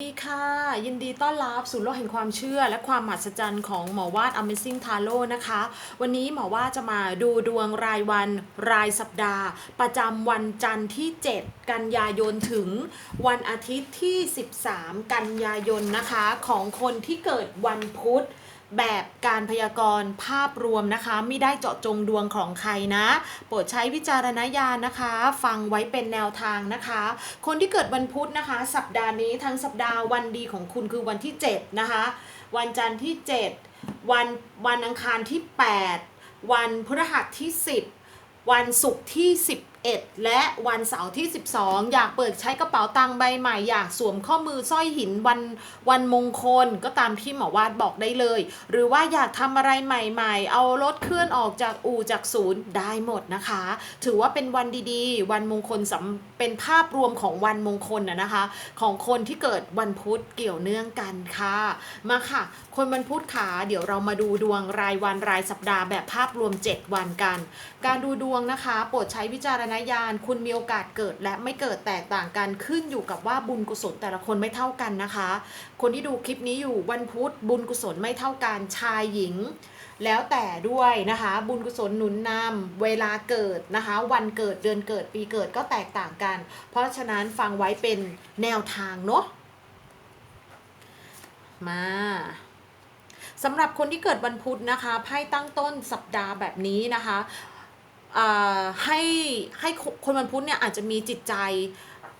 สวัสดีค่ะ ยินดีต้อนรับสู่โลกแห่งความเชื่อ และความมหัศจรรย์ของหมอวาด Amazing Tarot นะคะ วันนี้หมอวาดจะมาดูดวงรายวันรายสัปดาห์ ประจำวันจันทร์ที่ 7 กันยายนถึงวันอาทิตย์ที่ 13 กันยายนนะคะ ของคนที่เกิดวันพุธ แบบการพยากรณ์ภาพรวมนะคะ ไม่ได้เจาะจงดวงของใครนะ โปรดใช้วิจารณญาณนะคะ ฟังไว้เป็นแนวทางนะคะ คนที่เกิดวันพุธนะคะ สัปดาห์นี้ทั้งสัปดาห์วันดีของคุณคือวันที่ 7 นะคะ วันจันทร์ที่ 7 วันวันอังคารที่ 8 วันพฤหัสที่ 10 วันศุกร์ที่ 11 และวันเสาร์ที่ 12 อยากเปิดใช้กระเป๋าตังค์ใบใหม่ อยากสวมข้อมือสร้อยหินวันวันมงคลก็ตามที่หมอวาดบอกได้เลย หรือว่าอยากทำอะไรใหม่ๆ เอารถเคลื่อนออกจากอู่จากศูนย์ได้หมดนะคะ ถือว่าเป็นวันดีๆ วันมงคลสำเป็นภาพรวมของวันมงคลนะนะคะ ของคนที่เกิดวันพุธเกี่ยวเนื่องกันค่ะ มาค่ะ คนวันพุธขาเดี๋ยวเรามาดูดวงรายวันรายสัปดาห์แบบภาพรวม 7 วันกัน การดูดวงนะคะโปรดใช้วิจารณญาณคุณมีโอกาสเกิดและไม่เกิดแตกต่างกันขึ้นอยู่กับว่าบุญกุศลแต่ละคนไม่เท่ากันนะคะ คนที่ดูคลิปนี้อยู่วันพุธบุญกุศลไม่เท่ากันชายหญิง แล้วแต่ด้วยนะคะ บุญกุศลหนุนนำเวลาเกิดนะคะ วันเกิดเดือนเกิดปีเกิดก็แตกต่างกัน เพราะฉะนั้นฟังไว้เป็นแนวทางเนาะมาสำหรับคนที่เกิดวันพุธนะคะไพ่ตั้งต้นสัปดาห์แบบนี้นะคะ ให้ให้คนวันพุธเนี่ยอาจจะมีจิตใจ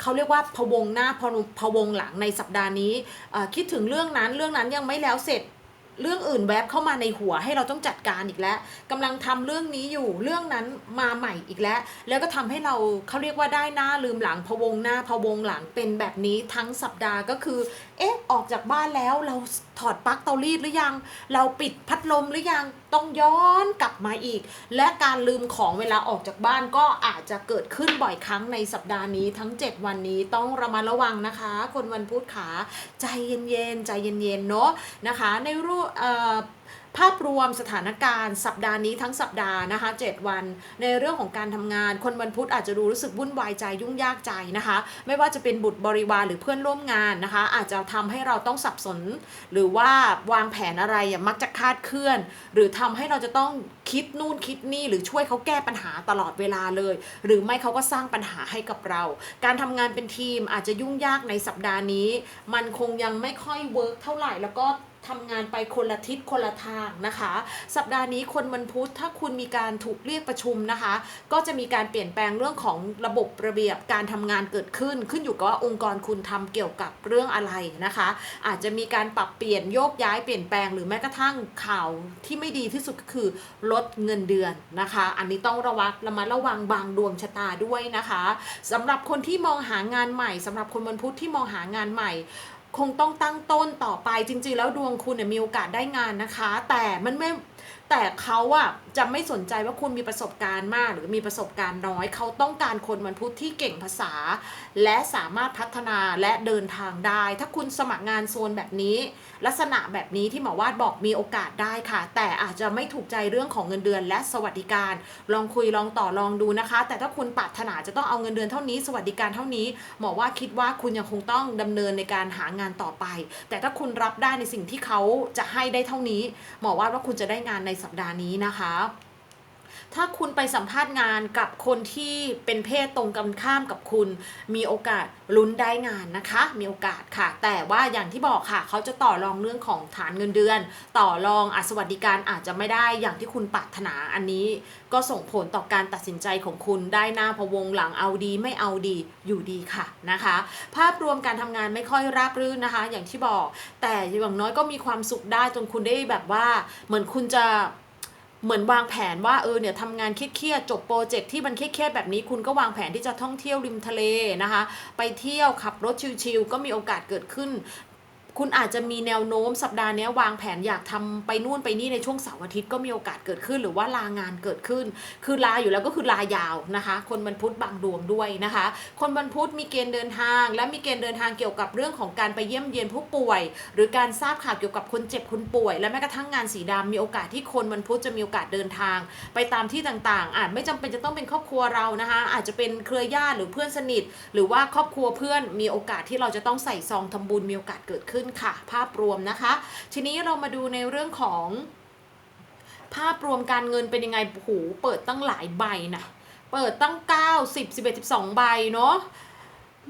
เขาเรียกว่าพะวงหน้าพะวงพวงหลังในสัปดาห์นี้คิดถึงเรื่องนั้นเรื่องนั้นยังไม่แล้วเสร็จเรื่องอื่นแวบเข้ามาในหัวให้เราต้องจัดการอีกแล้วกำลังทำเรื่องนี้อยู่เรื่องนั้นมาใหม่อีกแล้ว แล้วก็ทำให้เราเขาเรียกว่าได้หน้าลืมหลังพะวงหน้าพะวงหลังเป็นแบบนี้ทั้งสัปดาห์ก็คือ เอ๊ะออกจากบ้านแล้วเราถอดปลั๊กเตารีดหรือยัง เราปิดพัดลมหรือยังต้องย้อนกลับมาอีก และการลืมของเวลาออกจากบ้านก็อาจจะเกิดขึ้นบ่อยครั้งในสัปดาห์นี้ทั้ง 7 วันนี้ต้องระมัดระวังนะคะ คนวันพุธขาใจเย็นๆใจเย็นๆเนาะนะคะ ในรูปเอ่อ ภาพรวมสถานการณ์สัปดาห์นี้ทั้งสัปดาห์นะคะ 7 วัน ในเรื่องของการทำงาน คนวันพุธอาจจะดูรู้สึกวุ่นวายใจยุ่งยากใจนะคะ ไม่ว่าจะเป็นบุตรบริวารหรือเพื่อนร่วมงานนะคะ อาจจะทำให้เราต้องสับสน หรือว่าวางแผนอะไรมักจะคาดเคลื่อน หรือทำให้เราจะต้องคิดนู่นคิดนี่หรือช่วยเขาแก้ปัญหาตลอดเวลาเลย หรือไม่เขาก็สร้างปัญหาให้กับเรา การทำงานเป็นทีมอาจจะยุ่งยากในสัปดาห์นี้ มันคงยังไม่ค่อยเวิร์กเท่าไหร่แล้วก็ ทำงานไปคนละทิศคนละทางนะคะ สัปดาห์นี้คนวันพุธถ้าคุณมีการถูกเรียกประชุมนะคะ ก็จะมีการเปลี่ยนแปลงเรื่องของระบบระเบียบการทำงานเกิดขึ้น ขึ้นอยู่กับว่าองค์กรคุณทำเกี่ยวกับเรื่องอะไรนะคะ อาจจะมีการปรับเปลี่ยนโยกย้ายเปลี่ยนแปลงหรือแม้กระทั่งข่าวที่ไม่ดีที่สุดก็คือลดเงินเดือนนะคะ อันนี้ต้องระวังระมัดระวังบางดวงชะตาด้วยนะคะสำหรับคนที่มองหางานใหม่สำหรับคนวันพุธที่มองหางานใหม่ คงต้องตั้งต้นต่อไปจริง ๆ แล้วดวงคุณเนี่ยมีโอกาสได้งานนะคะ แต่มันไม่ แต่เขาอะจะไม่สนใจว่าคุณมีประสบการณ์มาก หรือมีประสบการณ์น้อย เขาต้องการคนวันพุธที่เก่งภาษา และสามารถพัฒนาและเดินทางได้ ถ้าคุณสมัครงานโซนแบบนี้ ลักษณะแบบนี้ที่หมอวาดบอกมีโอกาสได้ค่ะ แต่อาจจะไม่ถูกใจเรื่องของเงินเดือน และสวัสดิการ ลองคุยลองต่อลองดูนะคะ แต่ถ้าคุณปรารถนาจะต้องเอาเงินเดือนเท่านี้ สวัสดิการเท่านี้ หมอว่าคิดว่าคุณยังคงต้องดำเนินในการหางานต่อไป แต่ถ้าคุณรับได้ในสิ่งที่เขาจะให้ได้เท่านี้ หมอว่าว่าคุณจะได้งานในสัปดาห์นี้นะคะ ถ้าคุณไปสัมภาษณ์งานกับคนที่เป็นเพศตรงกันข้ามกับคุณ มีโอกาสลุ้นได้งานนะคะ มีโอกาสค่ะ แต่ว่าอย่างที่บอกค่ะ เขาจะต่อรองเรื่องของฐานเงินเดือน ต่อรองอสวัสดิการอาจจะไม่ได้อย่างที่คุณปรารถนาอันนี้ก็ส่งผลต่อการตัดสินใจของคุณได้หน้าพวงหลังเอาดีไม่เอาดีอยู่ดีค่ะนะคะ ภาพรวมการทำงานไม่ค่อยราบรื่นนะคะ อย่างที่บอก แต่อย่างน้อยก็มีความสุขได้จนคุณได้แบบว่า เหมือนคุณจะ เหมือนวางแผนว่าเออเนี่ยทำงานเครียดๆจบโปรเจกต์ที่มันเครียดๆแบบนี้คุณก็วางแผนที่จะท่องเที่ยวริมทะเลนะคะ ไปเที่ยวขับรถชิลๆก็มีโอกาสเกิดขึ้น คุณอาจจะมีแนวโน้มสัปดาห์นี้วางแผนอยากทำไปนู่นไปนี่ในช่วงเสาร์อาทิตย์ก็มีโอกาสเกิดขึ้น หรือว่าลางานเกิดขึ้น คือลาอยู่แล้วก็คือลายาวนะคะ คนวันพุธบางดวงด้วยนะคะ คนวันพุธมีเกณฑ์เดินทาง และมีเกณฑ์เดินทางเกี่ยวกับเรื่องของการไปเยี่ยมเยียนผู้ป่วย หรือการทราบข่าวเกี่ยวกับคนเจ็บคนป่วย และแม้กระทั่งงานสีดำมีโอกาสที่คนวันพุธจะมีโอกาสเดินทาง ไปตามที่ต่างๆ อาจไม่จำเป็นจะต้องเป็นครอบครัวเรานะคะ อาจจะเป็นเครือญาติหรือเพื่อนสนิท หรือว่าครอบครัวเพื่อนมีโอกาสที่เราจะต้องใส่ซองทำบุญมีโอกาสเกิดขึ้นค่ะ ภาพรวมนะคะ ทีนี้เรามาดูในเรื่องของภาพรวมการเงินเป็นยังไงหูเปิดตั้งหลายใบนะเปิดตั้ง 9 10 11 12 ใบเนาะ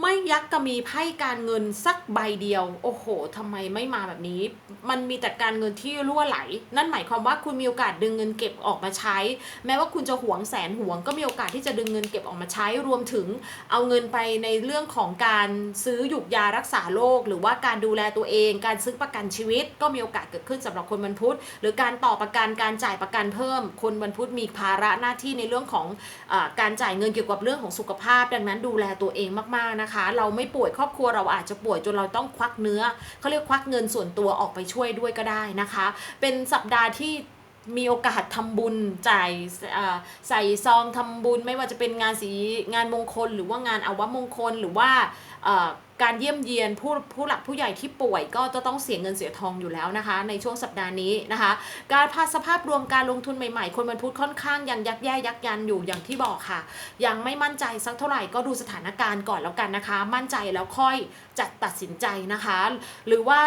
ไม่ยักก็มีไพ่การเงินสักใบเดียว โอ้โหทำไมไม่มาแบบนี้ มันมีแต่การเงินที่รั่วไหล นั่นหมายความว่าคุณมีโอกาสดึงเงินเก็บออกมาใช้ แม้ว่าคุณจะหวงแสนหวง ก็มีโอกาสที่จะดึงเงินเก็บออกมาใช้ รวมถึงเอาเงินไปในเรื่องของการซื้อหยุกยารักษาโรคหรือว่าการดูแลตัวเอง การซื้อประกันชีวิต ก็มีโอกาสเกิดขึ้นสำหรับคนวันพุธหรือการต่อประกันการจ่ายประกันเพิ่ม คนวันพุธมีภาระหน้าที่ในเรื่องของอการจ่ายเงินเกี่ยวกับเรื่องของสุขภาพ ดังนั้นดูแลตัวเองมากๆนะคะ เราไม่ป่วยครอบครัวเราอาจจะป่วยจนเราต้องควักเนื้อเขาเรียกควักเงินส่วนตัวออกไปช่วยด้วยก็ได้นะคะ เป็นสัปดาห์ที่ มีโอกาสทำบุญจ่ายใส่ซองทำบุญไม่ว่าจะเป็นงานสีงานมงคล หรือว่างานอวมงคลหรือว่าการเยี่ยมเยียนผู้ผู้หลักผู้ใหญ่ที่ป่วยก็จะต้องเสียเงินเสียทองอยู่แล้วนะคะ ในช่วงสัปดาห์นี้นะคะ การพาสภาพรวมการลงทุนใหม่ๆ คนวันพุธค่อนข้างยังยักแย่ยักยันอยู่อย่างที่บอกค่ะ ยังไม่มั่นใจสักเท่าไหร่ก็ดูสถานการณ์ก่อนแล้วกันนะคะ มั่นใจแล้วค่อยจะตัดสินใจนะคะ หรือว่า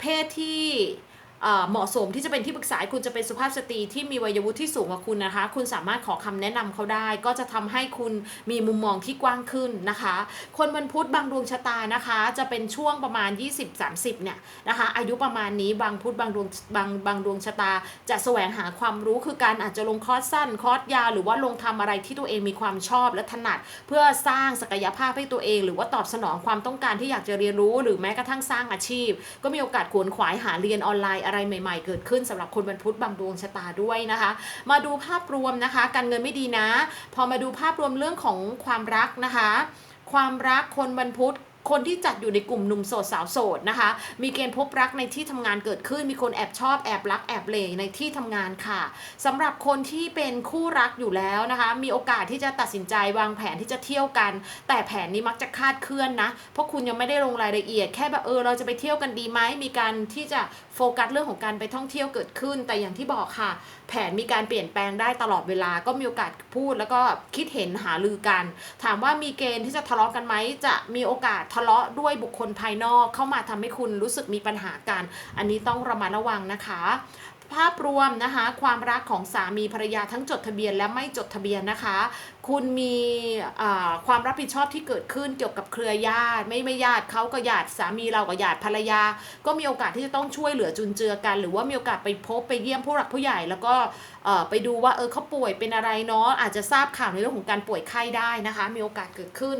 เพศที่ เหมาะสมที่จะเป็นที่ปรึกษาคุณจะเป็นสุภาพสตรีที่มีวัยวุฒิที่สูงกว่าคุณนะคะ คุณสามารถขอคำแนะนำเขาได้ ก็จะทำให้คุณมีมุมมองที่กว้างขึ้นนะคะ คนวันพุธบางดวงชะตานะคะ จะเป็นช่วงประมาณ 20-30 เนี่ยนะคะ อายุประมาณนี้บางพุธบางดวงบางบางดวงชะตา จะแสวงหาความรู้คือการอาจจะลงคอร์สสั้นคอร์สยาวหรือว่าลงทำอะไรที่ตัวเองมีความชอบและถนัด เพื่อสร้างศักยภาพให้ตัวเอง หรือว่าตอบสนองความต้องการที่อยากจะเรียนรู้ หรือแม้กระทั่งสร้างอาชีพ ก็มีโอกาสขวนขวายหาเรียนออนไลน์อะไรใหม่ ๆ เกิดขึ้นสำหรับคนวันพุธบางดวงชะตาด้วยนะคะ มาดูภาพรวมนะคะ การเงินไม่ดีนะ พอมาดูภาพรวมเรื่องของความรักนะคะ ความรักคนวันพุธ คนที่จัดอยู่ในกลุ่มหนุ่มโสดสาวโสดนะคะ มีเกณฑ์พบรักในที่ทำงานเกิดขึ้น มีคนแอบชอบแอบรักแอบเหลในที่ทำงานค่ะสำหรับคนที่เป็นคู่รักอยู่แล้วนะคะ มีโอกาสที่จะตัดสินใจวางแผนที่จะเที่ยวกัน แต่แผนนี้มักจะคาดเคลื่อนนะ เพราะคุณยังไม่ได้ลงรายละเอียด แค่แบบเออเราจะไปเที่ยวกันดีไหม มีการที่จะโฟกัสเรื่องของการไปท่องเที่ยวเกิดขึ้น แต่อย่างที่บอกค่ะ แผนมีการเปลี่ยนแปลงได้ตลอดเวลา ก็มีโอกาสพูดแล้วก็คิดเห็นหาลือกัน ถามว่ามีเกณฑ์ที่จะทะเลาะกันไหมจะมีโอกาสทะเลาะด้วยบุคคลภายนอกเข้ามาทำให้คุณรู้สึกมีปัญหากัน อันนี้ต้องระมัดระวังนะคะภาพรวมนะคะความรักของสามีภรรยาทั้งจดทะเบียนและไม่จดทะเบียนนะคะ คุณมีความรับผิดชอบที่เกิดขึ้นเกี่ยวกับเครือญาติไม่ไม่ญาติเขาก็ญาติสามีเรากับญาติภรรยา ก็มีโอกาสที่จะต้องช่วยเหลือจุนเจือกัน หรือว่ามีโอกาสไปพบไปเยี่ยมผู้หลักผู้ใหญ่ แล้วก็ไปดูว่าเออเขาป่วยเป็นอะไรเนาะอาจจะทราบข่าวในเรื่องของการป่วยไข้ได้นะคะ มีโอกาสเกิดขึ้น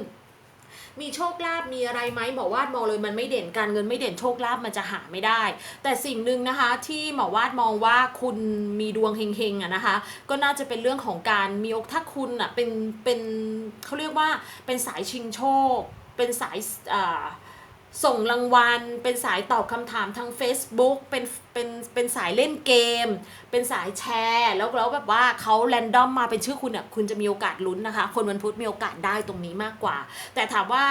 มีโชคลาภมีอะไรไหมหมอวาดมองเลยมันไม่เด่นการเงินไม่เด่นโชคลาภมันจะหาไม่ได้ แต่สิ่งหนึ่งนะคะที่หมอวาดมองว่าคุณมีดวงเฮงๆอะนะคะ ก็น่าจะเป็นเรื่องของการมีโอกถ้าคุณอะเป็นเป็นเขาเรียกว่าเป็นสายชิงโชค เป็นสายอ่า ส่งรางวัล เป็นสายตอบคำถามทาง Facebook เป็นเป็นเป็นสายเล่นเกม เป็นสายแชร์ แล้วแล้วแบบว่าเขาแรนดอมมาเป็นชื่อคุณอะคุณจะมีโอกาสลุ้นนะคะ คนวันพุธมีโอกาสได้ตรงนี้มากกว่า แต่ถามว่า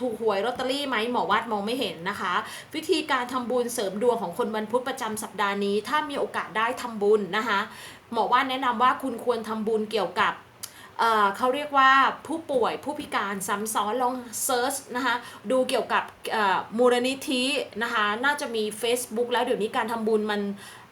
ถูกหวยลอตเตอรี่ไหมหมอวาดมองไม่เห็นนะคะ วิธีการทำบุญเสริมดวงของคนวันพุธประจำสัปดาห์นี้ ถ้ามีโอกาสได้ทำบุญนะคะ หมอวาดแนะนำว่าคุณควรทำบุญเกี่ยวกับ เขาเรียกว่าผู้ป่วยผู้พิการซ้ำซ้อนลองเซิร์ชนะคะดูเกี่ยวกับมูลนิธินะคะน่าจะมี Facebook แล้วเดี๋ยวนี้การทำบุญมัน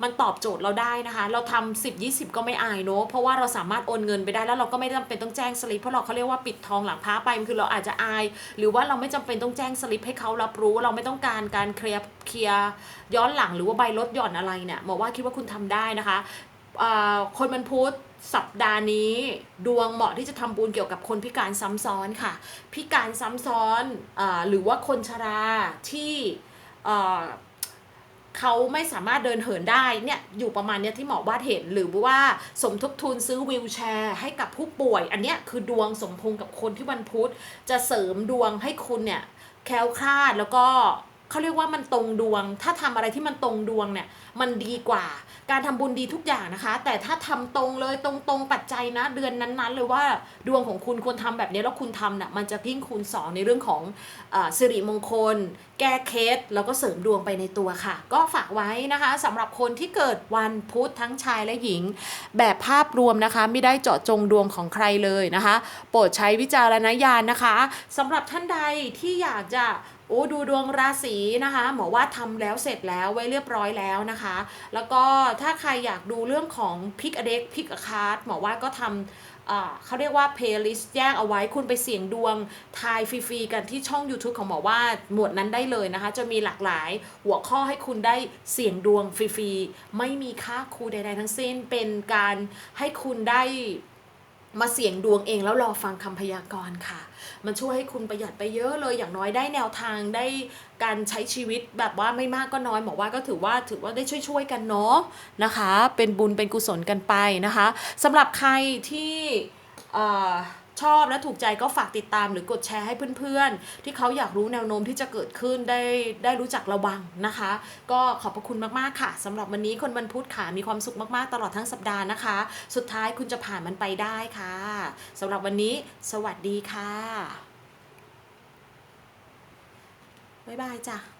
มันตอบโจทย์เราได้นะคะ เราทำ10 20 ก็ไม่อายเนอะเพราะว่าเราสามารถโอนเงินไปได้แล้วเราก็ไม่จำเป็นต้องแจ้งสลิปเพราะเราเขาเรียกว่าปิดทองหลังพระไปคือเราอาจจะอาย หรือว่าเราไม่จำเป็นต้องแจ้งสลิปให้เขารับรู้ เราไม่ต้องการการเคลียร์เคลียร์ย้อนหลังหรือว่าใบลดหย่อนอะไรเนี่ยหมอว่าคิดว่าคุณทำได้นะคะคนมันพุธ สัปดาห์นี้ดวงเหมาะที่จะทำบุญเกี่ยวกับคนพิการซ้ำซ้อนค่ะ พิการซ้ำซ้อนอหรือว่าคนชราที่เขาไม่สามารถเดินเหินได้เนี่ยอยู่ประมาณเนี้ยที่หมอวาดเห็น หรือว่าสมทบทุนซื้อวีลแชร์ให้กับผู้ป่วย อันเนี้ยคือดวงสมพงกับคนที่วันพุธจะเสริมดวงให้คุณเนี่ยแคล้วคลาดแล้วก็เขาเรียกว่ามันตรงดวง ถ้าทำอะไรที่มันตรงดวงเนี่ยมันดีกว่า การทำบุญดีทุกอย่างนะคะ แต่ถ้าทำตรงเลยตรงตรงๆปัจจัยนะ เดือนนั้นๆเลยว่าดวงของคุณควรทำแบบนี้แล้วคุณทำน่ะมันจะยิ่งคูณสองในเรื่องของอสิริมงคล แก้เคล็ดแล้วก็เสริมดวงไปในตัวค่ะ ก็ฝากไว้นะคะสำหรับคนที่เกิดวันพุธทั้งชายและหญิง แบบภาพรวมนะคะ ไม่ได้เจาะจงดวงของใครเลยนะคะ โปรดใช้วิจารณญาณนะคะสำหรับท่านใดที่อยากจะ โอ้ดูดวงราศีนะคะ หมอว่าทำแล้วเสร็จแล้วไว้เรียบร้อยแล้วนะคะ แล้วก็ถ้าใครอยากดูเรื่องของพิกอเด็กพิกอคาร์ดหมอว่าก็ทำอ่าเขาเรียกว่า playlist แยกเอาไว้คุณไปเสี่ยงดวงทายฟรีๆกันที่ช่อง YouTube ของหมอว่าหมวดนั้นได้เลยนะคะ จะมีหลากหลายหัวข้อให้คุณได้เสี่ยงดวงฟรีๆไม่มีค่าครูใดๆทั้งสิ้นเป็นการให้คุณได้ มาเสี่ยงดวงเองแล้วรอฟังคำพยากรณ์ค่ะ มันช่วยให้คุณประหยัดไปเยอะเลยอย่างน้อยได้แนวทางได้การใช้ชีวิตแบบว่าไม่มากก็น้อยหมอว่าก็ถือว่าถือว่าได้ช่วยๆกันเนาะนะคะ เป็นบุญเป็นกุศลกันไปนะคะสำหรับใครที่อ่อ ชอบและถูกใจก็ฝากติดตามหรือกดแชร์ให้เพื่อนๆ ที่เขาอยากรู้แนวโน้มที่จะเกิดขึ้นได้ได้รู้จักระวังนะคะ ก็ขอบพระคุณมากๆค่ะสำหรับวันนี้คนวันพุธค่ะมีความสุขมากๆ ตลอดทั้งสัปดาห์นะคะ สุดท้ายคุณจะผ่านมันไปได้ค่ะสำหรับวันนี้ สวัสดีค่ะบ๊ายบายจ้ะ